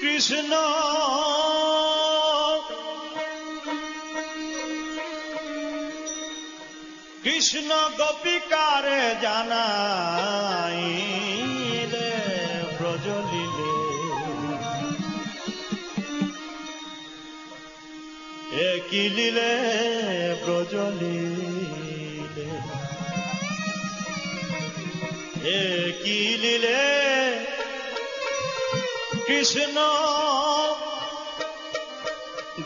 কৃষ্ণ। কৃষ্ণ গোপিকারে জানাই ব্রজলিলে একিলিলে ব্রজলিলে একিলিলে কৃষ্ণ,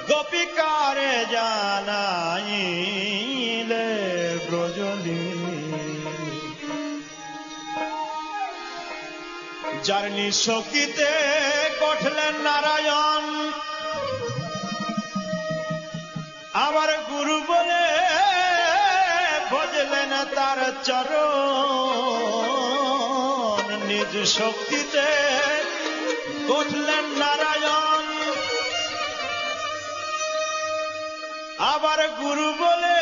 গোপিকারে জানাইলে ব্রজলি। যার নিঃশক্তিতে কঠলেন নারায়ণ। আমার গুরু বলে ভজলেন তার চরণ। নিজ শক্তিতে কঠলেন নারায়ণ। আবার গুরু বলে,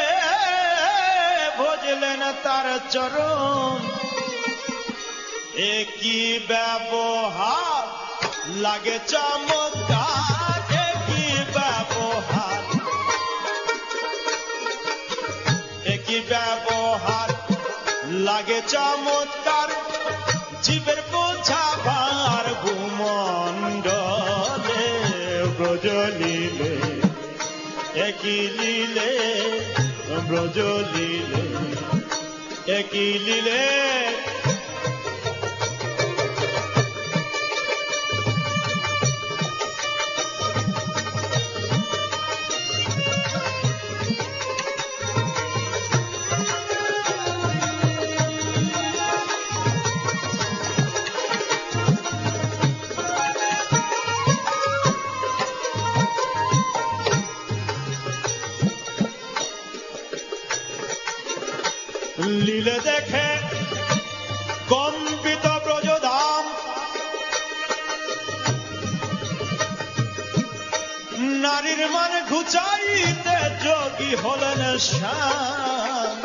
ভজলেন তার চরণ। একই ব্যবহার? লাগে চমৎকার একই ব্যবহার? একই ব্যবহার? লাগে চমৎকার জীবের একই লীলে একই লীলে দেখে। কম্পিত ব্রজধাম। নারীর মান ঘুচাইতে যোগী হলেন শ্যাম।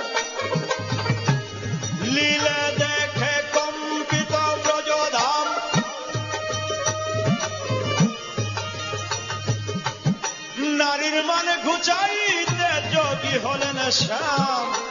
লীলে দেখে কম্পিত ব্রজধাম। নারীর মান ঘুচাইতে যোগী হলেন শ্যাম।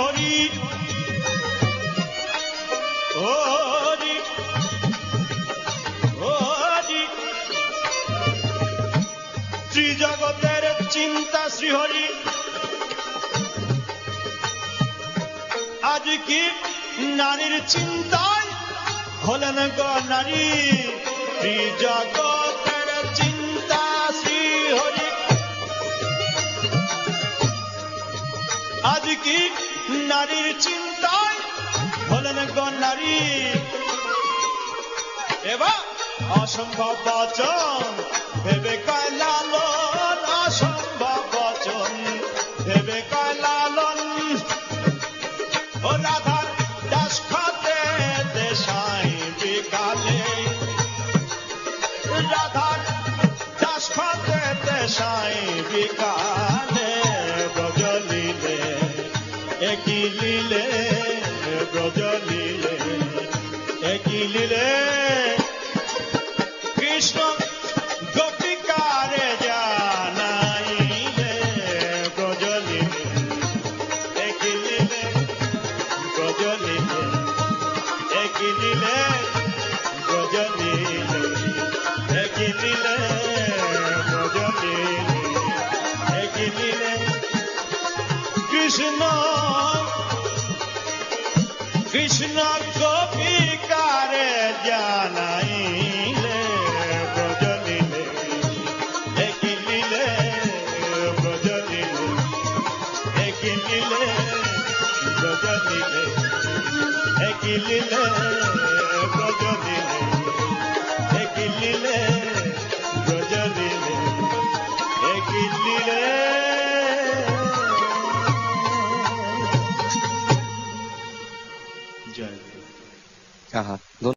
হরি হরি শ্রী জগতের চিন্তা শ্রীহরি। আজ কি নারীর চিন্তায় হলেন গো নারী? শ্রী জগতের চিন্তা শ্রীহরি। আজ কি নারীর চিন্তায় হলেন নারী। এবার অসম্ভব বচন ভেবে কয় কৃষ্ণ কবি কারে জানাইলে ব্রজলিলে একিনিলে ব্রজলিলে একিনিলে ব্রজলিলে একিলিলে कहा दोनों